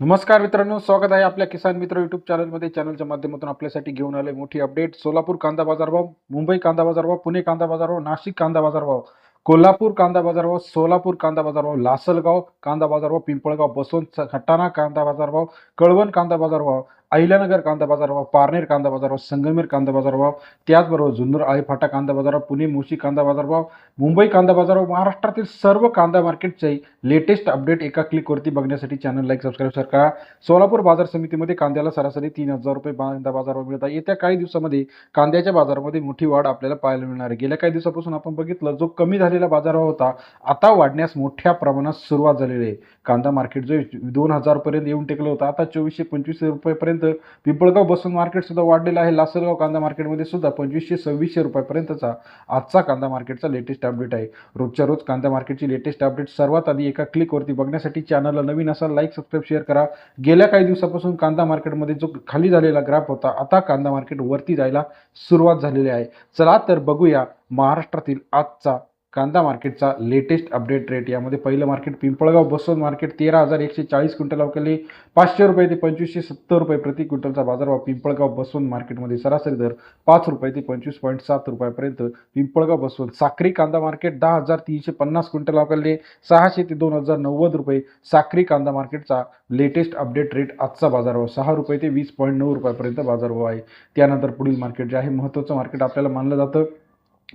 नमस्कार मित्रांनो स्वागत आहे आपल्या किसान मित्र युट्यूब चॅनलमध्ये चॅनलच्या माध्यमातून आपल्यासाठी घेऊन आले मोठी अपडेट सोलापूर कांदा बाजारभाव मुंबई कांदा बाजारभाव पुणे कांदा बाजारभाव नाशिक कांदा बाजारभाव कोल्हापूर कांदा बाजारभाव सोलापूर कांदा बाजारभाव लासलगाव कांदा बाजारभाव पिंपळगाव बसवंत खटाणा कांदा बाजारभाव कळवण कांदा बाजारभाव अहिल्यानगर कांदा बाजारभाव पारनेर कांदा बाजारभाव संगमेर कांदा बाजारभाव त्याचबरोबर जुन्नर आळीफाटा कांदा बाजारभाव पुणे मुशी कांदा बाजारभाव मुंबई कांदा बाजारभाव महाराष्ट्रातील सर्व कांदा मार्केटचे लेटेस्ट अपडेट एका क्लिकवरती बघण्यासाठी चॅनल लाईक सबस्क्राईब सर करा. सोलापूर बाजार समितीमध्ये कांद्याला सरासरी तीन हजार रुपये कांदा बाजारभाव मिळत आहे. येत्या काही दिवसामध्ये कांद्याच्या बाजारामध्ये मोठी वाढ आपल्याला पाहायला मिळणार आहे. गेल्या काही दिवसापासून आपण बघितलं जो कमी झालेला बाजारभाव होता आता वाढण्यास मोठ्या प्रमाणात सुरुवात झालेली आहे. कांदा मार्केट जो दोन हजारपर्यंत येऊन टेकलं होतं आता चोवीसशे पंचवीसशे रुपयेपर्यंत पिंपळगाव बसून मार्केटसुद्धा वाढलेलं आहे. लासलगाव कांदा मार्केटमध्ये सुद्धा पंचवीसशे सव्वीसशे रुपयापर्यंतचा आजचा कांदा मार्केटचा लेटेस्ट अपडेट आहे. रोजच्या रोज कांदा मार्केटची लेटेस्ट अपडेट सर्वात आधी एका क्लिकवरती बघण्यासाठी चॅनलला नवीन असाल लाईक सबस्क्राईब शेअर करा. गेल्या काही दिवसापासून कांदा मार्केटमध्ये जो खाली झालेला ग्राफ होता आता कांदा मार्केट वरती जायला सुरुवात झालेली आहे. चला तर बघूया महाराष्ट्रातील आजचा कांदा मार्केटचा लेटेस्ट अपडेट रेट यामध्ये पहिलं मार्केट पिंपळगाव बसवंत मार्केट तेरा हजार एकशे चाळीस क्विंटल अवकेले पाचशे रुपये ते पंचवीसशे सत्तर रुपये प्रति क्विंटलचा बाजारभाव पिंपळगाव बसवंत मार्केटमध्ये सरासरी दर पाच रुपये ते पंचवीस पॉईंट सात रुपयापर्यंत. पिंपळगाव बसवंत साखरी कांदा मार्केट दहा हजार तीनशे पन्नास क्विंटल अवकेले सहाशे ते दोन हजार नव्वद रुपये साखरी कांदा मार्केटचा लेटेस्ट अपडेट रेट आजचा बाजारभाव सहा रुपये ते वीस पॉईंट नऊ रुपयापर्यंत बाजारभाव आहे. त्यानंतर पुढील मार्केट जे आहे महत्त्वाचं मार्केट आपल्याला मानलं जातं.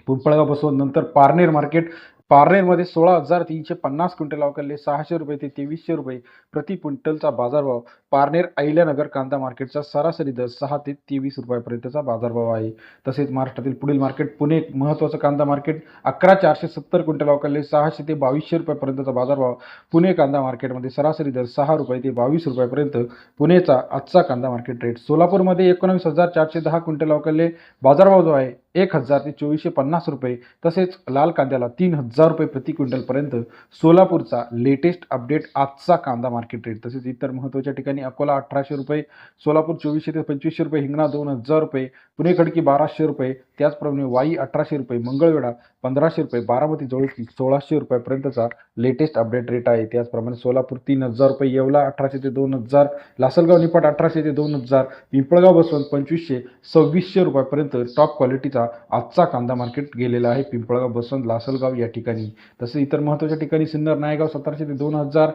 पिंपळगावपासून नंतर पारनेर मार्केट. पारनेरमध्ये सोळा हजार तीनशे पन्नास क्विंटल अवकलले सहाशे रुपये ते तेवीसशे रुपये प्रति क्विंटलचा बाजारभाव पारनेर अहिल्यानगर कांदा मार्केटचा सरासरी दर सहा ते तेवीस रुपयापर्यंतचा बाजारभाव आहे. तसेच महाराष्ट्रातील पुढील मार्केट पुणे महत्त्वाचं कांदा मार्केट. अकरा चारशे सत्तर क्विंटल अवकलले सहाशे ते बावीसशे रुपयापर्यंतचा बाजारभाव पुणे कांदा मार्केटमध्ये सरासरी दर सहा रुपये ते बावीस रुपयापर्यंत पुणेचा आजचा कांदा मार्केट रेट सोलापूरमध्ये एकोणावीस हजार चारशे दहा क्विंटल अवकलले बाजारभाव जो आहे एक हजार ते चोवीसशे पन्नास रुपये तसेच लाल कांद्याला तीन हजार रुपये प्रति क्विंटलपर्यंत. सोलापूरचा लेटेस्ट अपडेट आजचा कांदा मार्केट रेट तसेच इतर महत्त्वाच्या ठिकाणी अकोला अठराशे रुपये सोलापूर चोवीसशे ते पंचवीसशे रुपये हिंगणा दोन हजार रुपये पुणे खडकी बाराशे रुपये त्याचप्रमाणे वाई अठराशे रुपये मंगळवेढा पंधराशे रुपये बारामती जवळ सोळाशे रुपयापर्यंतचा लेटेस्ट अपडेट रेट आहे. त्याचप्रमाणे सोलापूर तीन हजार रुपये येवला अठराशे ते दोन हजार लासलगाव निपाट अठराशे ते दोन हजार पिंपळगाव बसवंत पंचवीसशे सव्वीसशे रुपयापर्यंत टॉप क्वालिटीचा आजचा कांदा मार्केट गेलेला आहे पिंपळगाव बसवंत लासलगाव या ठिकाणी. तसे इतर महत्त्वाच्या ठिकाणी सिन्नर नायगाव सतराशे ते दोन हजार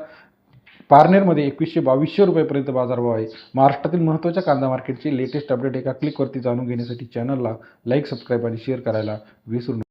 पारनेरमध्ये एकवीसशे बावीसशे रुपयेपर्यंत बाजारभाव आहे. महाराष्ट्रातील महत्त्वाच्या कांदा मार्केटची लेटेस्ट अपडेट एका क्लिकवरती जाणून घेण्यासाठी चॅनलला लाईक सबस्क्राईब आणि शेअर करायला विसरू नका.